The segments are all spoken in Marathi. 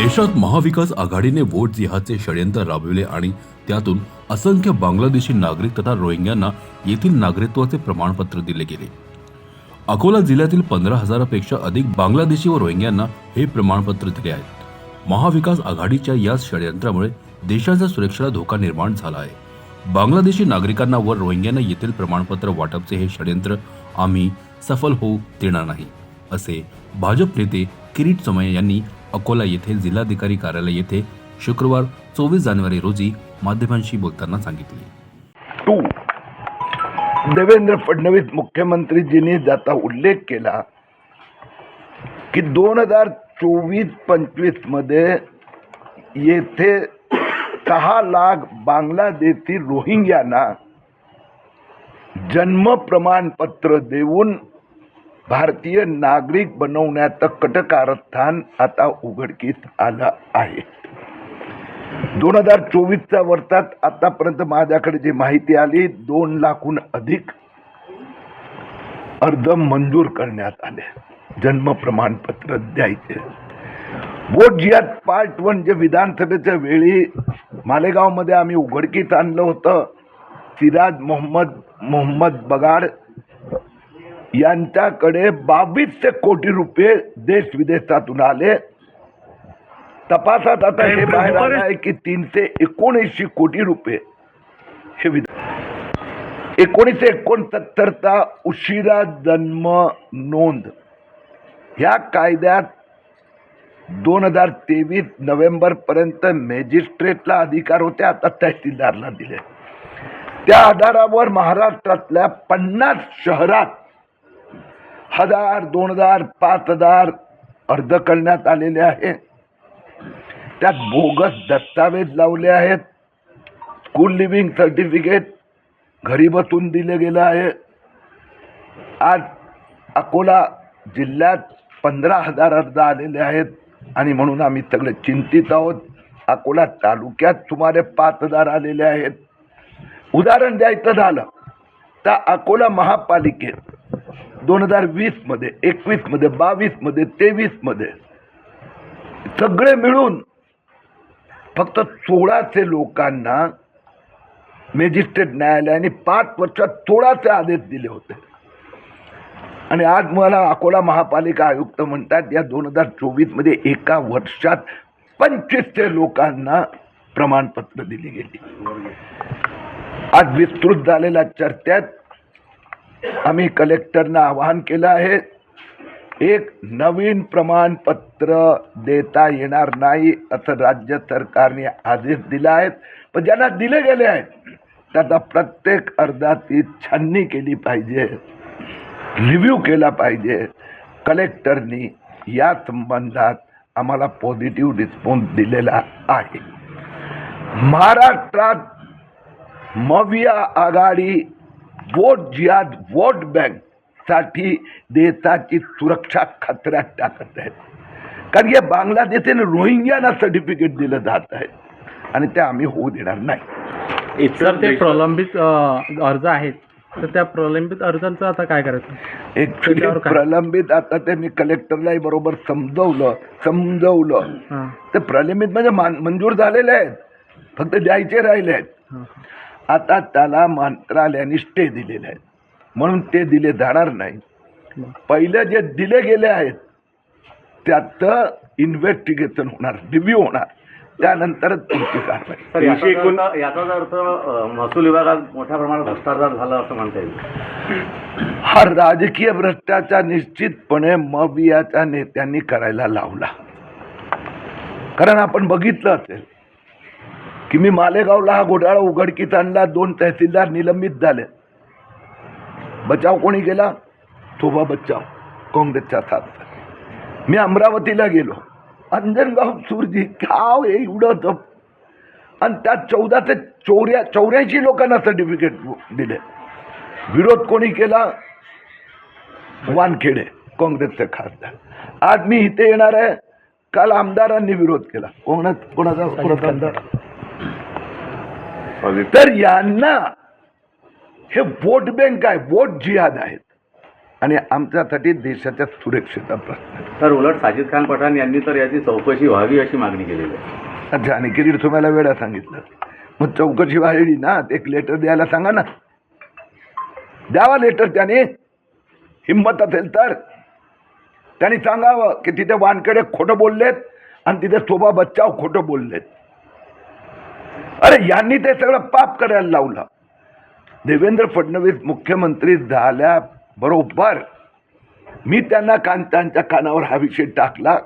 देशात महाविकास आघाडीने वोट जिहादचे षडयंत्र राबविले आणि त्यातून असंख्य बांगलादेशी नागरिक तथा रोहिंग्यांना येथील नागरिकत्वाचे प्रमाणपत्र दिले गेले. अकोला जिल्ह्यातील पंधरा हजारापेक्षा अधिक बांगलादेशी व रोहिंग्यांना हे प्रमाणपत्र दिले आहेत. महाविकास आघाडीच्या या षडयंत्रामुळे देशाच्या सुरक्षेला धोका निर्माण झाला आहे. बांगलादेशी नागरिकांना व रोहिंग्यांना येथील प्रमाणपत्र वाटपचे हे षडयंत्र आम्ही सफल होऊ देणार नाही असे भाजप नेते किरीट सोमय्या यांनी अकोला येथे जिल्हाधिकारी कार्यालय येथे शुक्रवार चोवीस जानेवारी रोजी माध्यमांशी बोलताना सांगितले. टू. देवेंद्र फडणवीस मुख्यमंत्रीजींनी ज्याचा उल्लेख केला की दोन हजार चोवीस पंचवीसमध्ये येथे सहा लाख बांगलादेशी रोहिंग्यांना जन्म प्रमाणपत्र देऊन भारतीय नागरिक बनवण्याचं कटकारस्थान आता उघडकीस आलं आहे. दोन हजार चोवीसच्या वर्षात आतापर्यंत माझ्याकडे जी माहिती आली दोन लाखहून अधिक अर्ज मंजूर करण्यात आले. जन्म प्रमाणपत्र द्यायचे. बोट जिहाद पार्ट वन जे विधानसभेच्या वेळी मालेगावमध्ये आम्ही उघडकीत आणलं होतं. सिराज मोहम्मद मोहम्मद बगाड यांच्याकडे बावीसशे कोटी रुपये देश विदेशातून आले. तपासात आता हे बाहेर आलं आहे की तीनशे एकोणऐंशी कोटी रुपये. हे एकोणीसशे एकोणसत्तरचा उशिरा जन्म नोंद. ह्या कायद्यात दोन हजार तेवीस नोव्हेंबर पर्यंत मॅजिस्ट्रेटला अधिकार होते आता तहसीलदारला दिले. त्या आधारावर महाराष्ट्रातल्या पन्नास शहरात हजार दोन हजार पाच हजार अर्ज करण्यात आलेले आहे त्यात बोगस दस्तावेज लावले आहेत. स्कूल लिव्हिंग सर्टिफिकेट घरी बसून दिले गेलं आहे. आज अकोला जिल्ह्यात पंधरा हजार अर्ज आलेले आहेत आणि म्हणून आम्ही सगळे चिंतित आहोत. अकोला तालुक्यात सुमारे पाच हजार आलेले आहेत. उदाहरण द्यायचं झालं तर अकोला महापालिकेत दोन हजार वीसमध्ये एकवीसमध्ये बावीसमध्ये तेवीसमध्ये सगळे मिळून फक्त सोळाशे लोकांना मॅजिस्ट्रेट न्यायालयाने पाच वर्षात सोळाशे आदेश दिले होते. आणि आज मला अकोला महापालिका आयुक्त म्हणतात या दोन हजार चोवीसमध्ये एका वर्षात पंचवीसशे लोकांना प्रमाणपत्र दिली गेली. आज विस्तृत झालेल्या चर्चेत आम्ही कलेक्टरना आवाहन केलं आहे एक नवीन प्रमाणपत्र देता येणार नाही असं राज्य सरकारने आदेश दिला आहेत पण ज्यांना दिले गेले आहेत त्याचा प्रत्येक अर्जाची छाननी केली पाहिजे रिव्ह्यू केला पाहिजे. कलेक्टरनी या संबंधात आम्हाला पॉझिटिव्ह रिस्पॉन्स दिलेला आहे. महाराष्ट्रात मविया आघाडी वोट जिहाद वोट बँकसाठी देशाची सुरक्षा खतऱ्यात टाकत आहेत. कारण या बांगलादेशाने रोहिंग्यांना सर्टिफिकेट दिलं जात आहे. आणि ते आम्ही होऊ देणार नाही. जर ते प्रलंबित अर्ज आहेत. तर त्या प्रलंबित अर्जांचं आता काय करायचं? ऍक्च्युली? प्रलंबित आता ते मी कलेक्टरलाही बरोबर समजवलं समजवलं. हां. ते प्रलंबित म्हणजे मान मंजूर झालेले आहेत. फक्त द्यायचे राहिले आहेत. आता त्याला मंत्रालयाने स्टे दिलेले आहेत. म्हणून ते दिले जाणार नाही. पहिले जे दिले गेले आहेत त्याचं इन्व्हेस्टिगेशन होणार रिव्ह्यू होणार. त्यानंतरच पुढची कारवाई. तर याचा अर्थ- याचाच अर्थ महसूल विभागात मोठ्या प्रमाणात भ्रष्टाचार झाला असं म्हणता येईल. हा राजकीय भ्रष्टाचार निश्चितपणे मवियाच्या नेत्यांनी करायला लावला. कारण आपण बघितलं असेल की मी मालेगावला हा घोटाळा उघडकीत आणला दोन तहसीलदार निलंबित झाले. बचाव कोणी केला? थोबा बचाव. काँग्रेसच्या साथ मी अमरावतीला गेलो. अंजनगाव सुरजी गाव हे एवढं आणि त्यात चौदा ते चौऱ्या चौऱ्याऐंशी लोकांना सर्टिफिकेट दिले. विरोध कोणी केला? वानखेडे काँग्रेसचे खासदार. आज मी इथे येणार आहे. काल आमदारांनी विरोध केला. कोणा कोणाचा कोणाचा आमदार? तर यांना हे वोट बँक आहे वोट जिहाद आहेत. आणि आमच्यासाठी देशाच्या सुरक्षेचा प्रश्न. तर उलट साजिद खान पठाण यांनी तर याची चौकशी व्हावी अशी मागणी केलेली आहे. अच्छा आणि किरीट तुम्हाला वेळा सांगितलं. मग चौकशी व्हायली ना? एक लेटर द्यायला सांगा ना. द्यावा लेटर त्याने. हिंमत असेल तर. त्यांनी सांगावं की तिथे वानकडे खोटं बोललेत आणि तिथे शोभा बच्चाव खोटं बोललेत. अरे यांनी ते सगळं पाप करायला लावलं. देवेंद्र फडणवीस मुख्यमंत्री झाल्या बरोबर. मी त्यांना कान त्यांच्या कानावर हा विषय टाकला.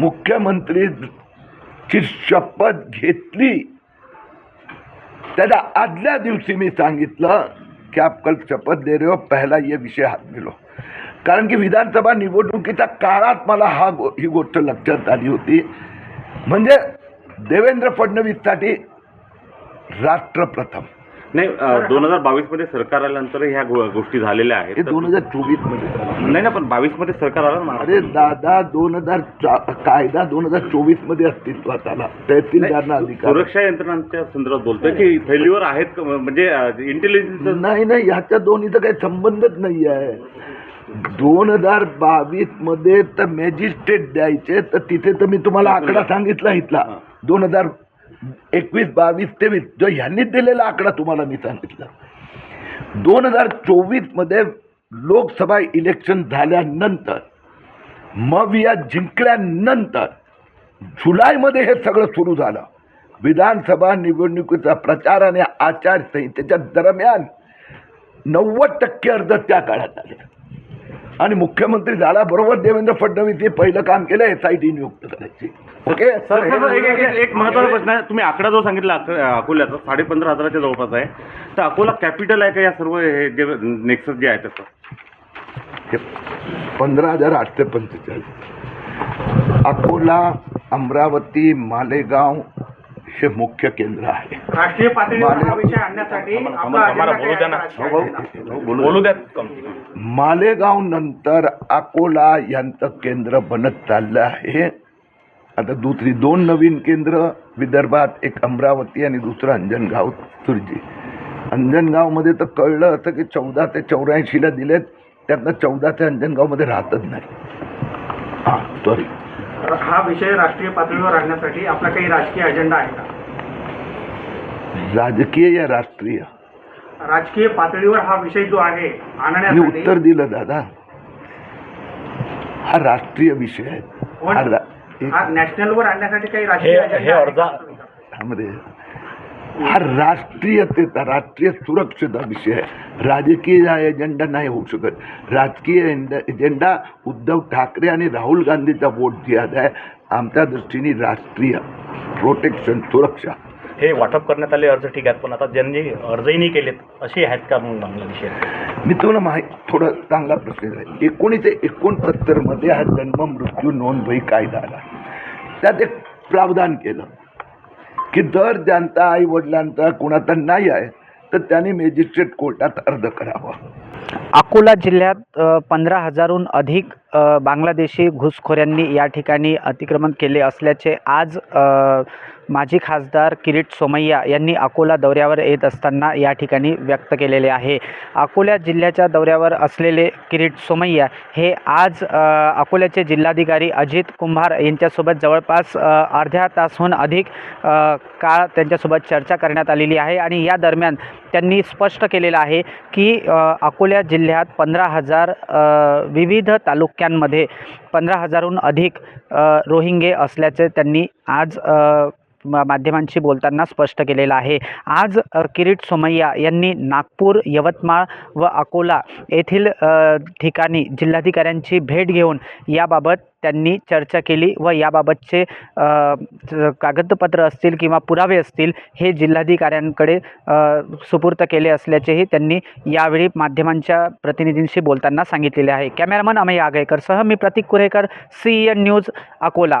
मुख्यमंत्रीची शपथ घेतली. त्याच्या आदल्या दिवशी मी सांगितलं की आपण शपथ दे रहे हो पहिला ये विषय हात गेलो कारण की विधानसभा निवडणुकीच्या काळात मला हा गो ही गोष्ट लक्षात आली होती. म्हणजे देवेंद्र फडणवीससाठी राष्ट्र प्रथम नाही दोन हजार बावीसमध्ये सरकार आल्यानंतर ह्या गो- गोष्टी झालेल्या आहेत. दोन हजार चोवीसमध्ये झालं. नाही ना पण बावीसमध्ये सरकार आलं ना अरे दादा दोन हजार कायदा दोन हजार चोवीसमध्ये अस्तित्वात आला. तहसीलदारांना नाही, अधिकार. सुरक्षा यंत्रणांच्या संदर्भात बोलतोय की फेल्युअर आहेत का? म्हणजे इंटेलिजन्स नाही नाही ह्याच्या दोन्हीचा काही संबंधच नाही आहे दोन हजार बावीसमध्ये तर मॅजिस्ट्रेट द्यायचे तर तिथे तर मी तुम्हाला आकडा सांगितला इथला. दोन हजार एकवीस बावीस तेवीस जो ह्यांनी दिलेला आकडा तुम्हाला मी सांगितला. दोन हजार चोवीसमध्ये लोकसभा इलेक्शन झाल्यानंतर मविया जिंकल्यानंतर जुलैमध्ये हे सगळं सुरू झालं. विधानसभा निवडणुकीचा प्रचार आणि आचारसंहितेच्या दरम्यान नव्वद टक्के अर्ज त्या काळात आले आणि मुख्यमंत्री झाल्याबरोबर देवेंद्र फडणवीस हे पहिलं काम केलं एस आय टी नियुक्त करायची. ओके सर एक- एक- एक- एक महत्त्वाचा प्रश्न आहे. तुम्ही आकडा जो सांगितला अक- अकोल्याचा साडे पंधरा हजाराच्या जवळपास आहे. तर अकोला कॅपिटल आहे का या सर्व हे जे नेक्सस जे आहे त्याचं? पंधरा हजार आठशे पंचेचाळीस. अकोला अमरावती मालेगाव हे मुख्य केंद्र आहे. राष्ट्रीय पातळीवर मालेगाव. नंतर अकोला यांचं केंद्र बनत चाललं आहे. आता दुसरी दोन नवीन केंद्र विदर्भात एक अमरावती आणि दुसरं अंजनगाव सुरजी. अंजनगावमध्ये तर कळलं असं की चौदा ते चौऱ्याऐंशीला दिलेत. त्यातनं चौदा ते अंजनगावमध्ये राहतच नाही. हां सॉरी हा विषय राष्ट्रीय पातळीवर आणण्यासाठी आपला काही राजकीय अजेंडा आहे का? राजकीय या राष्ट्रीय. राजकीय पातळीवर हा विषय जो आहे मी आणण्यासाठी उत्तर दिलं दादा. हा राष्ट्रीय विषय आहे. हा नॅशनलवर आणण्यासाठी काही राजकीय अजेंडा आहे का? त्यामध्ये हा राष्ट्रीयतेचा राष्ट्रीय सुरक्षेचा विषय आहे राजकीय एजेंडा नाही होऊ शकत। राजकीय एंड- एजेंडा उद्धव ठाकरे आणि राहुल गांधीचा वोट जिहाद आहे। आमच्या दृष्टीने राष्ट्रीय प्रोटेक्शन सुरक्षा। हे वाटप करण्यात आले अर्ज ठीक आहेत पण आता ज्यांनी अर्जही नाही केलेत असे आहेत का मग बांगलादेशी मी तुम्हाला माहिती थोडं चांगला प्रश्न आहे एकोणीसशे एकोणसत्तरमध्ये हा जन्म मृत्यू नोंदवही कायदा आला त्यात एक प्रावधान केलं। की दर ज्यांचा आई वडिलांचा कुणाचा नाही आहे तर त्यांनी मॅजिस्ट्रेट कोर्टात अर्ज करावा. अकोला जिल्ह्यात पंधरा हजारहून अधिक बांगलादेशी घुसखोऱ्यांनी या ठिकाणी अतिक्रमण केले असल्याचे आज माजी खासदार किरीट सोमय्या यांनी अकोला दौऱ्यावर येत असताना या ठिकाणी व्यक्त केलेले आहे. अकोला जिल्ह्याच्या दौऱ्यावर असलेले किरीट सोमय्या हे आज अकोल्याचे जिल्हाधिकारी अजित कुंभार यांच्यासोबत जवळपास अर्ध्या तासहून अधिक काळ त्यांच्यासोबत चर्चा करण्यात आलेली आहे आणि या दरम्यान त्यांनी स्पष्ट केलेलं आहे की अकोल्या अकोला जिल्ह्यात पंधरा हजार विविध तालुक्या तालुक्यांमध्ये पंधरा हजारहून अधिक रोहिंगे असल्याचे त्यांनी आज माध्यमांशी बोलताना स्पष्ट केलेलं आहे. आज किरीट सोमय्या यांनी नागपूर यवतमाळ व अकोला येथील ठिकाणी जिल्हाधिकाऱ्यांची भेट घेऊन याबाबत त्यांनी चर्चा केली व याबाबतचे कागदपत्र असतील किंवा पुरावे असतील हे जिल्हाधिकाऱ्यांकडे सुपूर्त केले असल्याचेही त्यांनी यावेळी माध्यमांच्या प्रतिनिधींशी बोलताना सांगितलेले आहे. कॅमेरामन अमय आगळेकरसह मी Pratik Kurekar C N news Akola.